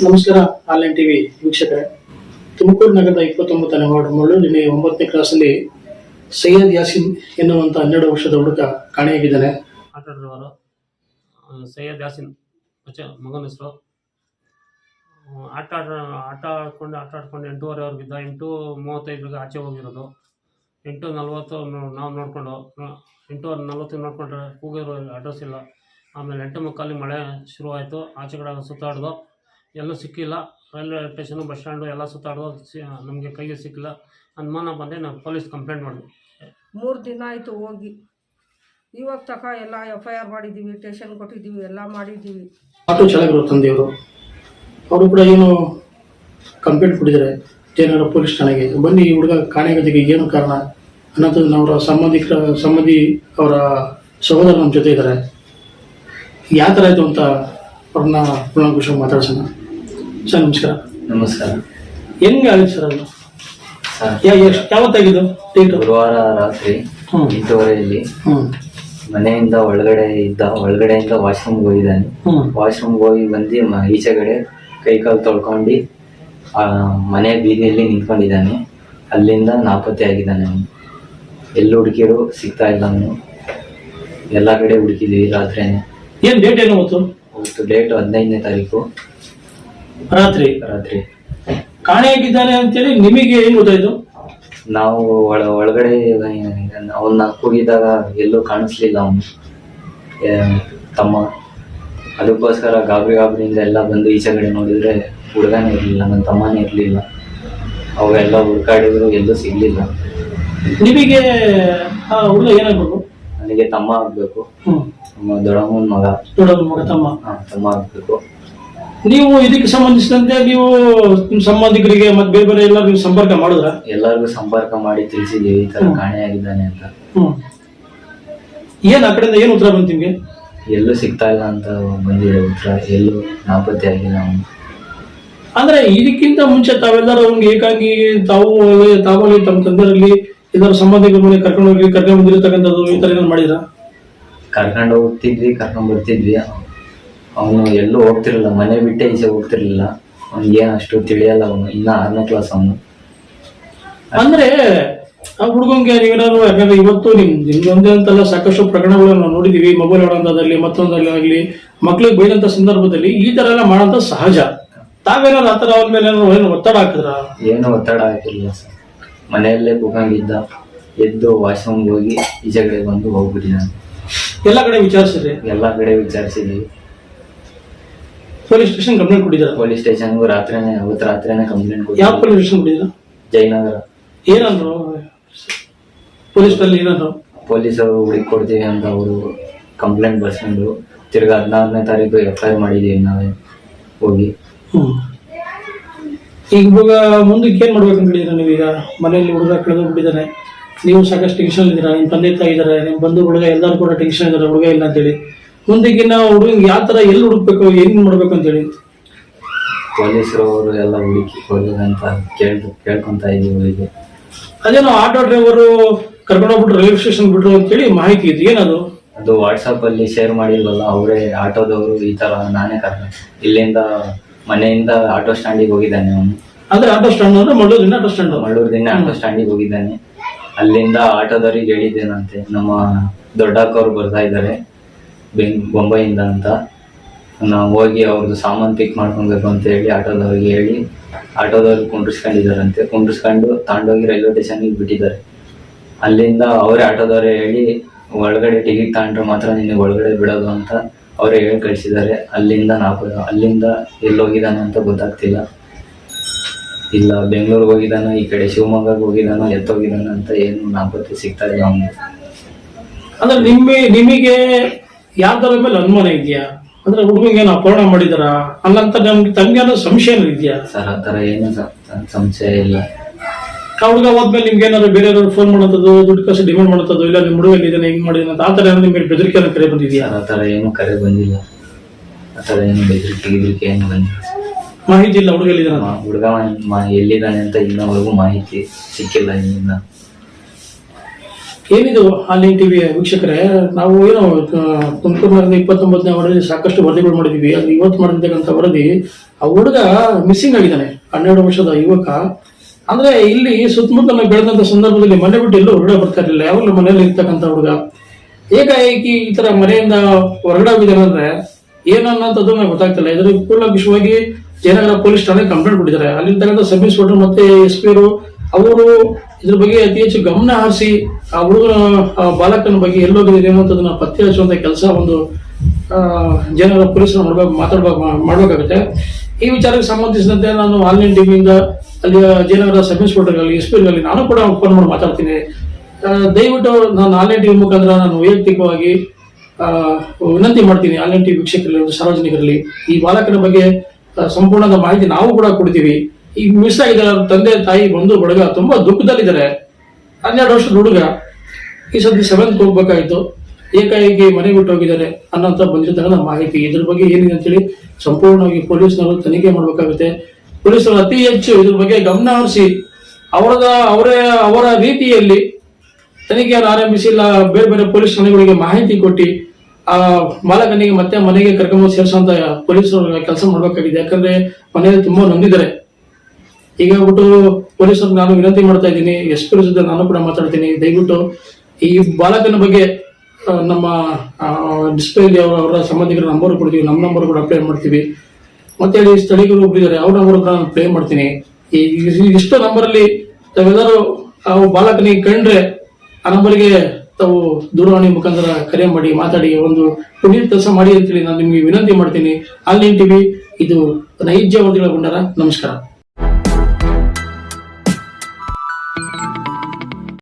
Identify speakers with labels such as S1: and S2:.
S1: ನಮಸ್ಕಾರ, online TV ವೀಕ್ಷಕರೇ. ತುಮಕೂರು ನಗರದ ಇಪ್ಪತ್ತೊಂಬತ್ತನೇ ವಾರ್ಡ್ ನಿನ್ನೆ ಒಂಬತ್ತನೇ ಕ್ಲಾಸಲ್ಲಿ ಸೈಯದ್ ಯಾಸಿನ್ ಎನ್ನುವಂಥ ಹನ್ನೆರಡು ವರ್ಷದ ಹುಡುಗ ಕಾಣೆಯಾಗಿದ್ದಾನೆ.
S2: ಆಟ ಆಡಿದವರು ಸೈಯದ್ ಯಾಸಿನ್ ಮಗನ ಹೆಸರು. ಆಟ ಆಡ ಆಟ ಆಡ್ಕೊಂಡು ಆಟ ಆಡ್ಕೊಂಡು ಎಂಟೂವರೆವರೆಗಿದ್ದ ಎಂಟು ಮೂವತ್ತೈದರಿಗೆ ಆಚೆ ಹೋಗಿರೋದು. ಎಂಟು ನಲ್ವತ್ತು ನಾವು ನೋಡಿಕೊಂಡು ಎಂಟೂವರೆ ನಲ್ವತ್ತು ನೋಡಿಕೊಂಡ್ರೆ ಕೂಗಿರೋ ಅಡ್ರೆಸ್ ಇಲ್ಲ. ಆಮೇಲೆ ಎಂಟು ಮುಕ್ಕಾಲಿ ಮಳೆ ಶುರುವಾಯಿತು, ಆಚೆ ಕಡೆ ಸುತ್ತಾಡ್ದು. ಎಲ್ಲೂ ಸಿಕ್ಕಿಲ್ಲ. ರೈಲ್ವೆ ಸ್ಟೇಷನು ಬಸ್ ಸ್ಟ್ಯಾಂಡು ಎಲ್ಲ ಸುತ್ತಾಡೋದು ಸಿ ನಮಗೆ ಕೈಗೆ ಸಿಕ್ಕಿಲ್ಲ. ಅನುಮಾನ ಬಂದೆ ನಾನು ಪೊಲೀಸ್ ಕಂಪ್ಲೇಂಟ್ ಮಾಡಿದ್ವಿ
S3: ಮೂರು ದಿನ ಆಯಿತು ಹೋಗಿ. ಇವಾಗ ತಕ ಎಲ್ಲ ಎಫ್ ಐ ಆರ್ ಮಾಡಿದ್ದೀವಿ ಟೇಷನ್ ಕೊಟ್ಟಿದ್ದೀವಿ ಎಲ್ಲ ಮಾಡಿದ್ದೀವಿ
S1: ಆಟೋ ಚಾಲಕರು ತಂದೆಯವರು ಅವರು ಕೂಡ ಏನು ಕಂಪ್ಲೇಂಟ್ ಕೊಟ್ಟಿದ್ದಾರೆ. ಜಯನಗರ ಪೊಲೀಸ್ ಠಾಣೆಗೆ. ಬನ್ನಿ ಈ ಹುಡುಗ ಕಾಣೆಗದಿಗೆ ಏನು ಕಾರಣ? ಅನ್ನೋದು ಅವರ ಸಂಬಂಧಿಕರ ಸಂಬಂಧಿ ಅವರ ಸಹೋದರ ನಮ್ಮ ಜೊತೆ ಇದ್ದಾರೆ. ಯಾವ ಥರ ಆಯಿತು ಅಂತ ಅವ್ರನ್ನ ಪುನಃ ಮಾತಾಡ್ಸೋಣ. ಸರ್ ನಮಸ್ಕಾರ.
S4: ನಮಸ್ಕಾರ.
S1: ಹೆಂಗೆ ಆಗಿದೆ ಸರ್ ಅದು? ಎಷ್ಟು ಯಾವತ್ತಾಗಿದ್ದು ಡೇಟು
S4: ಗುರುವಾರ ರಾತ್ರಿ
S1: ಹ್ಮ್.
S4: ಎಂಟೂವರೆಯಲ್ಲಿ ಮನೆಯಿಂದ ಒಳಗಡೆ ಇದ್ದ ಒಳಗಡೆಯಿಂದ ವಾಶ್ರೂಮ್ಗೆ ಹೋಗಿದ್ದಾನೆ. ವಾಶ್ರೂಮ್ಗೆ ಹೋಗಿ ಬಂದು ಮ- ಈಚೆಗಡೆ ಕೈ ಕಾಲು ತೊಳ್ಕೊಂಡು ಆ, ಮನೆ ಬೀದಿಯಲ್ಲಿ ನಿಂತ್ಕೊಂಡಿದ್ದಾನೆ. ಅಲ್ಲಿಂದ ನಾಪತ್ತೆ ಆಗಿದ್ದಾನೆ ಅವನು. ಎಲ್ಲಿ ಹುಡುಕಿರು ಸಿಗ್ತಾ ಇಲ್ಲ ಅವನು. ಎಲ್ಲ ಕಡೆ ಹುಡುಕಿದ್ವಿ ರಾತ್ರಿನೇ.
S1: ಏನು ಡೇಟ್ ಏನು ಗೊತ್ತು?
S4: ಅವತ್ತು ಡೇಟ್ ಹದಿನೈದನೇ ತಾರೀಕು.
S1: ರಾತ್ರಿ.
S4: ರಾತ್ರಿ.
S1: ಕಾಣೆಯಾಗಿದ್ದಾನೆ ಅಂತೇಳಿ ನಿಮಗೆ ಏನು ಗೊತ್ತಾಯ್ತು?
S4: ನಾವು ಒಳ ಒಳಗಡೆ ಅವನ್ನ ಕೂಗಿದಾಗ ಎಲ್ಲೂ ಕಾಣಿಸ್ಲಿಲ್ಲ ಅವನು. ತಮ್ಮ ಅದಕ್ಕೋಸ್ಕರ ಗಾಬರಿ ಗಾಬರಿಯಿಂದ ಎಲ್ಲ ಬಂದು ಈಚೆ ಕಡೆ ನೋಡಿದ್ರೆ ಹುಡುಗನೇ ಇರಲಿಲ್ಲ ನನ್ನ ತಮ್ಮನೇ ಇರಲಿಲ್ಲ. ಅವೆಲ್ಲ ಹುಡುಕಾಡಿದ್ರು ಎಲ್ಲೂ ಸಿಗ್ಲಿಲ್ಲ.
S1: ನಿಮಗೆ ಆ ಹುಡುಗ ಏನಾಗ್ಬೇಕು?
S4: ನನಗೆ ತಮ್ಮ ಆಗ್ಬೇಕು. ನಮ್ಮ ದೊಡ್ಡಮ್ಮನ ಮಗ.
S1: ದೊಡ್ಡ ಮಗ ತಮ್ಮ.
S4: ತಮ್ಮ ಆಗ್ಬೇಕು.
S1: ನೀವು ಇದಕ್ಕೆ ಸಂಬಂಧಿಸಿದಂತೆ ನೀವು ನಿಮ್ಮ ಸಂಬಂಧಿಕರಿಗೆ ಮತ್ತೆ ಬೇರೆ ಬೇರೆ ಎಲ್ಲ ನೀವು ಸಂಪರ್ಕ ಮಾಡಿದ್ರ?
S4: ಎಲ್ಲರಿಗೂ ಸಂಪರ್ಕ ಮಾಡಿ ತಿಳಿಸಿದೀವಿ ಈ
S1: ತರ
S4: ಕಾಣೆಯಾಗಿದ್ದಾನೆ ಅಂತ.
S1: ಏನು ಆ ಕಡೆಯಿಂದ ಏನು ಉತ್ತರ ಬಂತು ನಿಮಗೆ?
S4: ಎಲ್ಲೂ ಸಿಗ್ತಾ ಇಲ್ಲ ಅಂತ ಬಂದಿದೆ ಉತ್ತರ. ಎಲ್ಲೂ ನಾಪತ್ತೆ ಆಗಿಲ್ಲ ಅವನು
S1: ಅಂದ್ರೆ ಇದಕ್ಕಿಂತ ಮುಂಚೆ ತಾವೆಲ್ಲರೂ ಅವ್ನಿಗೆ ಏಕಾಗಿ ತಾವು ತಾವಲ್ಲಿ ತಮ್ಮ ತಂದರಲ್ಲಿ ಎಲ್ಲರೂ ಸಂಬಂಧಿಕರ ಮನೆ ಕರ್ಕೊಂಡು ಹೋಗಿ ಕರ್ಕೊಂಡು ಬಂದಿರತಕ್ಕಂಥದ್ದು ಈ ತರ ಏನಾದ್ರು ಮಾಡಿದ್ರ?
S4: ಕರ್ಕೊಂಡು ಹೋಗ್ತಿದ್ವಿ ಕರ್ಕೊಂಡು ಬರ್ತಿದ್ವಿ. ಅವನು ಎಲ್ಲೂ ಹೋಗ್ತಿರ್ಲಿಲ್ಲ ಮನೆ ಬಿಟ್ಟೆ ಈಚೆ ಹೋಗ್ತಿರ್ಲಿಲ್ಲ ಅವ್ನಿಗೆ ಏನು ಅಷ್ಟು ತಿಳಿಯಲ್ಲ ಅವನು ಇನ್ನ ಆರನೇ ಕ್ಲಾಸ್ ಅವನು.
S1: ಅಂದ್ರೆ ಆ ಹುಡುಗಂಗೆ ನೀವೇನಾದ್ರು ಯಾಕಂದ್ರೆ ಇವತ್ತು ನಿಮ್ ನಿಮ್ದೊಂದೇ ಅಂತಲ್ಲ ಸಾಕಷ್ಟು ಪ್ರಕರಣಗಳನ್ನ ನಾವು ನೋಡಿದೀವಿ ಮೊಬೈಲ್ ಆಡೋದಲ್ಲಿ ಮತ್ತೊಂದಲ್ಲಿ ಆಗಲಿ ಮಕ್ಳಿಗೆ ಬೈದಂತ ಸಂದರ್ಭದಲ್ಲಿ ಈ ತರ ಎಲ್ಲ ಮಾಡೋಂಥ ಸಹಜ. ತಾವೇನಾದ್ರು ಆ ಥರ ಅವ್ರ ಮೇಲೆ ಏನಾದ್ರು ಏನು ಒತ್ತಡ ಹಾಕಿದ್ರ?
S4: ಏನು ಒತ್ತಡ ಹಾಕಿರ್ಲಿಲ್ಲ ಸರ್. ಮನೆಯಲ್ಲೇ ಕೂಗಂಗಿದ್ದ ಎದ್ದು ವಾಶ್ರೂಮ್ಗೆ ಹೋಗಿ ಈಚೆಗಡೆ ಬಂದು ಹೋಗ್ಬಿಟ್ಟಿದ್ದಾನೆ
S1: ಎಲ್ಲ ಕಡೆ ವಿಚಾರಿಸಿದ್ರಿ?
S4: ಎಲ್ಲ ಕಡೆ ವಿಚಾರಿಸಿದ್ವಿ.
S1: ಪೊಲೀಸ್ ಸ್ಟೇಷನ್ ಕಂಪ್ಲೇಂಟ್ ಕೊಟ್ಟಿದ್ದಾರೆ?
S4: ಪೊಲೀಸ್ ಸ್ಟೇಷನ್ ರಾತ್ರಿನೇ ಅವತ್ತು ರಾತ್ರಿನೇ ಕಂಪ್ಲೇಂಟ್
S1: ಯಾವ ಪೊಲೀಸ್ ಸ್ಟೇಷನ್ ಕೊಟ್ಟಿದ್ರ
S4: ಜಯನಗರ.
S1: ಏನಂದ್ರು? ಪೊಲೀಸ್ ಅಲ್ಲಿ ಏನಂದ್ರು?
S4: ಪೊಲೀಸರು ಹುಡುಕಿ ಕೊಡ್ತೀವಿ ಅಂತ ಅವರು ಕಂಪ್ಲೇಂಟ್ ಬರ್ಸ್ಕೊಂಡು ತಿರ್ಗಾ ಹದಿನಾರನೇ ತಾರೀಕು ಎಫ್ ಐ ಆರ್ ಮಾಡಿದ್ದೀವಿ ನಾವೇ ಹೋಗಿ.
S1: ಹ್ಮ್. ಈಗ ಇವಾಗ ಮುಂದಕ್ಕೆ ಏನ್ ಮಾಡ್ಬೇಕಂತ ಹೇಳಿದ್ರೆ ನೀವೀಗ ಮನೆಯಲ್ಲಿ ಹುಡುಗ ಕಳೆದೋಗ್ಬಿಟ್ಟಿದ್ದಾನೆ ನೀವು ಸಾಕಷ್ಟು ಟೆನ್ಷನ್ ಇದ್ದೀರಾ? ನಿಮ್ಮ ತಂದೆ ತಾಯಿ ಇದ್ದಾರೆ ನಿಮ್ಮ ಬಂಧು ಹುಡುಗ ಎಲ್ಲರೂ ಕೂಡ ಟೆನ್ಷನ್ ಇದ್ದಾರೆ ಹುಡುಗ ಇಲ್ಲ ಅಂತೇಳಿ. ಮುಂದಕ್ಕೆ ನಾವು ಹುಡುಗಂಗೆ ಯಾವ ತರ ಎಲ್ಲಿ ಹುಡುಕ್ಬೇಕು ಏನ್ ಮಾಡ್ಬೇಕು ಅಂತೇಳಿ
S4: ಪೊಲೀಸರು ಅವರು ಎಲ್ಲ ಹುಡುಕಿ ಅಂತ ಕೇಳ್ ಕೇಳ್ಕೊಂತ ಇದ್ದೀವಿ ಅವರಿಗೆ.
S1: ಅದೇನೋ ಆಟೋ ಡ್ರೈವರು ಕರ್ಕೊಂಡು ಹೋಗ್ಬಿಟ್ರು ರೈಲ್ವೆ ಸ್ಟೇಷನ್ ಬಿಟ್ರು ಅಂತೇಳಿ ಮಾಹಿತಿ ಇದೆ ಏನದು?
S4: ಅದು ವಾಟ್ಸಪ್ ಅಲ್ಲಿ ಶೇರ್ ಮಾಡಿಲ್ವಲ್ಲ ಅವರೇ ಆಟೋದವರು ಈ ತರ ನಾನೇ ಕರ್ಕ ಇಲ್ಲಿಂದ ಮನೆಯಿಂದ ಆಟೋ ಸ್ಟ್ಯಾಂಡಿಗೆ ಹೋಗಿದ್ದಾನೆ ಅವನು.
S1: ಅಂದ್ರೆ ಆಟೋ ಸ್ಟ್ಯಾಂಡ್ ಅಂದ್ರೆ ಮಂಡ್ಯದಿಂದ ಆಟೋ ಸ್ಟ್ಯಾಂಡ್
S4: ಮಳ್ಳೂರಿಂದ ಆಟೋ ಸ್ಟ್ಯಾಂಡಿಗೆ ಹೋಗಿದ್ದಾನೆ. ಅಲ್ಲಿಂದ ಆಟೋದವ್ರಿಗೆ ಹೇಳಿದ್ದೇನಂತೆ ನಮ್ಮ ದೊಡ್ಡಕ್ಕವ್ರು ಬರ್ತಾ ಇದ್ದಾರೆ. ಬೆಂಗ್ ಬೊಂಬೈಯಿಂದ ಅಂತ ನಾವು ಹೋಗಿ ಅವ್ರದ್ದು ಸಾಮಾನು ಪಿಕ್ ಮಾಡ್ಕೊಬೇಕು ಅಂತ ಹೇಳಿ ಆಟೋದವ್ರಿಗೆ ಹೇಳಿ ಆಟೋದವ್ರಿಗೆ ಕುಂಡ್ರಿಸ್ಕೊಂಡಿದ್ದಾರಂತೆ. ಕುಂಡ್ರಿಸ್ಕೊಂಡು ತಗೊಂಡೋಗಿ ರೈಲ್ವೆ ಸ್ಟೇಷನ್ಗೆ ಬಿಟ್ಟಿದ್ದಾರೆ. ಅಲ್ಲಿಂದ ಅವರೇ ಆಟೋದವ್ರೆ ಹೇಳಿ ಒಳಗಡೆ ಟಿಕೆಟ್ ತಗೊಂಡ್ರೆ ಮಾತ್ರ ನಿನಗೆ ಒಳಗಡೆ ಬಿಡೋದು ಅಂತ ಅವರೇ ಹೇಳಿ ಕಳಿಸಿದ್ದಾರೆ. ಅಲ್ಲಿಂದ ನಾಲ್ಕು ಅಲ್ಲಿಂದ ಎಲ್ಲಿ ಹೋಗಿದ್ದಾನೆ ಅಂತ ಗೊತ್ತಾಗ್ತಿಲ್ಲ. ಇಲ್ಲ, ಬೆಂಗಳೂರಿಗೆ ಹೋಗಿದ್ದಾನೆ, ಈ ಕಡೆ ಶಿವಮೊಗ್ಗಕ್ಕೆ ಹೋಗಿದ್ದಾನೋ, ಎತ್ತೋಗಿದ್ದಾನೆ ಅಂತ ಏನು ನಾಪತ್ತೆ ಸಿಗ್ತಾ ಇಲ್ಲ
S1: ಅಂದ್ರೆ ನಿಮ್ಮ ನಿಮಗೆ ಯಾವ್ದರ ಮೇಲೆ ಅನುಮಾನ ಇದೆಯಾ? ಅಂದ್ರೆ ಹುಡುಗಿಗೆ ಏನು ಅಪಹರಣ ಮಾಡಿದಾರ? ಅಲ್ಲಂತ ನಮ್ಗೆ ತಮ್ಗೆ ಅನ್ನೋ ಸಂಶಯ ಇದೆಯಾ?
S4: ಸರ್ ಆ ಥರ ಏನು ಸಂಶಯ ಇಲ್ಲ.
S1: ಆ ಹುಡುಗ ಹೋದ್ಮೇಲೆ ನಿಮ್ಗೆ ಏನಾದ್ರು ಬೇರೆಯವ್ರು ಫೋನ್ ಮಾಡೋದು ದುಡ್ಡು ಕಷ್ಟ ಡಿಮಾಂಡ್ ಮಾಡೋದು ಇಲ್ಲ ನಿಮ್ಮ ಹುಡುಗ ಇದ್ದಾನೆ ಹಿಂಗ್ ಮಾಡಿದಾನೆ ಆತರ ಆ ಥರ ಏನಾದ್ರು ನಿಮ್ಗೆ ಬೆದರಿಕೆ ಅನ್ನೋ ಕರೆ ಬಂದಿದ್ಯಾ?
S4: ಸರ್ ಆ ಥರ ಏನು ಕರೆ ಬಂದಿಲ್ಲ. ಆ ಥರ ಏನು ಬೆದರಿಕೆ ಗಿದರಿಕೆ ಏನು ಬಂದಿಲ್ಲ.
S1: ಮಾಹಿತಿ ಇಲ್ಲ ಹುಡುಗ ಎಲ್ಲಿದ್ದಾನೆ ಅಂತ.
S4: ಹುಡುಗ ಎಲ್ಲಿದ್ದಾನೆ ಅಂತ ಇನ್ನೂವರೆಗೂ ಮಾಹಿತಿ ಸಿಕ್ಕಿಲ್ಲ ಇಲ್ಲಿಂದ
S1: ಏನಿದು ಆನ್ಲೈನ್ ಟಿವಿ ವೀಕ್ಷಕರೇ, ನಾವು ಏನೋ ತುಮಕೂರು ನಗರದ ಇಪ್ಪತ್ತೊಂಬತ್ತನೇ ವರದಿ ಸಾಕಷ್ಟು ವರದಿಗಳು ಮಾಡಿದ್ವಿ ಅದು ಇವತ್ತು ಮಾಡಿರ್ತಕ್ಕಂಥ ವರದಿ, ಆ ಹುಡುಗ ಮಿಸ್ಸಿಂಗ್ ಆಗಿದ್ದಾನೆ, ಹನ್ನೆರಡು ವರ್ಷದ ಯುವಕ. ಅಂದ್ರೆ ಇಲ್ಲಿ ಸುತ್ತಮುತ್ತಲ ಬೆಳೆದಂತ ಸಂದರ್ಭದಲ್ಲಿ ಮನೆ ಬಿಟ್ಟು ಎಲ್ಲೂ ಹೊರಗಡೆ ಬರ್ತಾ ಇರಲಿಲ್ಲ. ಯಾವಾಗಲೂ ಮನೆಯಲ್ಲಿ ಇರ್ತಕ್ಕಂಥ ಹುಡುಗ. ಏಕಾಏಕಿ ಈ ತರ ಮನೆಯಿಂದ ಹೊರಗಡೆ ಹೋಗಿದ್ದಾರೆ ಅಂದ್ರೆ ಏನನ್ನಂಥದ್ದು ನಮ್ಗೆ ಗೊತ್ತಾಗ್ತಿಲ್ಲ. ಇದ್ರ ವಿಷಯವಾಗಿ ಜಯನಗರ ಪೊಲೀಸ್ ಠಾಣೆ ಕಂಪ್ಲೇಂಟ್ ಕೊಟ್ಟಿದ್ದಾರೆ. ಅಲ್ಲಿರ್ತಕ್ಕಂಥ ಸಬ್ ಇನ್ಸ್ಪೆಕ್ಟರ್ ಮತ್ತೆ ಎಸ್ ಪಿ ಅವರು ಇದ್ರ ಬಗ್ಗೆ ಅತಿ ಹೆಚ್ಚು ಗಮನ ಹರಿಸಿ ಆ ಹುಡುಗನ ಬಾಲಕನ ಬಗ್ಗೆ ಎಲ್ಲೋಗಿದೆ ಅನ್ನೋಂಥದ್ದನ್ನ ಪತ್ತೆ ಹಚ್ಚುವಂತ ಕೆಲಸ ಒಂದು ಜನರ ಪೊಲೀಸರು ಮಾಡ್ಬೇಕು ಮಾತಾಡ್ಬೇಕು ಮಾಡ್ಬೇಕಾಗುತ್ತೆ. ಈ ವಿಚಾರಕ್ಕೆ ಸಂಬಂಧಿಸಿದಂತೆ ನಾನು ಆನ್ಲೈನ್ ಟಿವಿಯಿಂದ ಅಲ್ಲಿ ಜಯನಗರ ಸಬ್ ಇನ್ಸ್ಪೆಕ್ಟರ್ಗಳಲ್ಲಿ ಎಸ್ ಪಿಗಳಲ್ಲಿ ನಾನು ಕೂಡ ಫೋನ್ ಮಾಡಿ ಮಾತಾಡ್ತೀನಿ. ದಯವಿಟ್ಟು ನಾನು ಆನ್ಲೈನ್ ಟಿವಿ ಮುಖಾಂತರ ನಾನು ವೈಯಕ್ತಿಕವಾಗಿ ವಿನಂತಿ ಮಾಡ್ತೀನಿ ಆನ್ಲೈನ್ ಟಿವಿ ವೀಕ್ಷಕರಲ್ಲಿ, ಸಾರ್ವಜನಿಕರಲ್ಲಿ. ಈ ಬಾಲಕನ ಬಗ್ಗೆ ಸಂಪೂರ್ಣದ ಮಾಹಿತಿ ನಾವು ಕೂಡ ಕೊಡ್ತೀವಿ. ಈಗ ಮಿಸ್ ಆಗಿದ್ದಾರೆ ತಂದೆ, ತಾಯಿ, ಬಂಧು, ಬಳಗ ತುಂಬಾ ದುಃಖದಲ್ಲಿದ್ದಾರೆ. ಹನ್ನೆರಡು ವರ್ಷದ ಹುಡುಗ ಈ ಸದ್ಯ ಸೆವೆಂತ್ ಹೋಗ್ಬೇಕಾಯ್ತು. ಏಕಾಏಕಿ ಮನೆ ಬಿಟ್ಟು ಹೋಗಿದ್ದಾರೆ ಅನ್ನೋಂತ ಬಂದಿರ್ತಕ್ಕಂಥ ಮಾಹಿತಿ. ಇದ್ರ ಬಗ್ಗೆ ಏನಿದೆ ಅಂತೇಳಿ ಸಂಪೂರ್ಣವಾಗಿ ಪೊಲೀಸ್ನವರು ತನಿಖೆ ಮಾಡಬೇಕಾಗುತ್ತೆ. ಪೊಲೀಸರು ಅತಿ ಹೆಚ್ಚು ಇದ್ರ ಬಗ್ಗೆ ಗಮನ ಹರಿಸಿ, ಅವರದ, ಅವರೇ, ಅವರ ರೀತಿಯಲ್ಲಿ ತನಿಖೆಯನ್ನು ಆರಂಭಿಸಿ, ಇಲ್ಲ ಬೇರೆ ಬೇರೆ ಪೊಲೀಸ್ ಠಾಣೆಗಳಿಗೆ ಮಾಹಿತಿ ಕೊಟ್ಟು, ಆ ಮಾಲಕನಿಗೆ ಮತ್ತೆ ಮನೆಗೆ ಕರ್ಕೊಂಡು ಸೇರಿಸುವಂತ ಪೊಲೀಸರು ಕೆಲಸ ಮಾಡ್ಬೇಕಾಗಿದೆ. ಯಾಕಂದ್ರೆ ಮನೆಯಲ್ಲಿ ತುಂಬಾ ನೊಂದಿದ್ದಾರೆ. ಈಗ ಬಿಟ್ಟು ಪೊಲೀಸರು ನಾನು ವಿನಂತಿ ಮಾಡ್ತಾ ಇದ್ದೀನಿ, ಎಸ್ ಪಿ ಜೊತೆ ನಾನು ಕೂಡ ಮಾತಾಡ್ತೀನಿ. ದಯವಿಟ್ಟು ಈ ಬಾಲಕನ ಬಗ್ಗೆ ನಮ್ಮ ಡಿಸ್ಪ್ಲೇ ಅವರ ಸಂಬಂಧಿಕರ ನಂಬರ್ ಕೊಡ್ತೀವಿ. ನಮ್ಮ ನಂಬರ್ ಕೂಡ ಅಪ್ಲೈ ಮಾಡ್ತೀವಿ. ಮತ್ತೆ ಅಲ್ಲಿ ಸ್ಥಳೀಯರು ಒಬ್ಬರಿದ್ದಾರೆ ಅವ್ರ ನಂಬರ್ ಕೂಡ ನಾನು ಪ್ಲೇ ಮಾಡ್ತೀನಿ. ಈ ಇಷ್ಟು ನಂಬರಲ್ಲಿ ತಾವೆಲ್ಲರೂ ಆ ಬಾಲಕನಿಗೆ ಕಂಡ್ರೆ ಆ ನಂಬರ್ಗೆ ತಾವು ದೂರವಾಣಿ ಮುಖಾಂತರ ಕರೆ ಮಾಡಿ, ಮಾತಾಡಿ, ಒಂದು ಪುಣ್ಯ ಕೆಲಸ ಮಾಡಿ ಅಂತೇಳಿ ನಾನು ನಿಮಗೆ ವಿನಂತಿ ಮಾಡ್ತೀನಿ. ಆನ್ಲೈನ್ ಟಿವಿ, ಇದು ನೈಜ ವರದಿಗಳ ಭಂಡಾರ. ನಮಸ್ಕಾರ.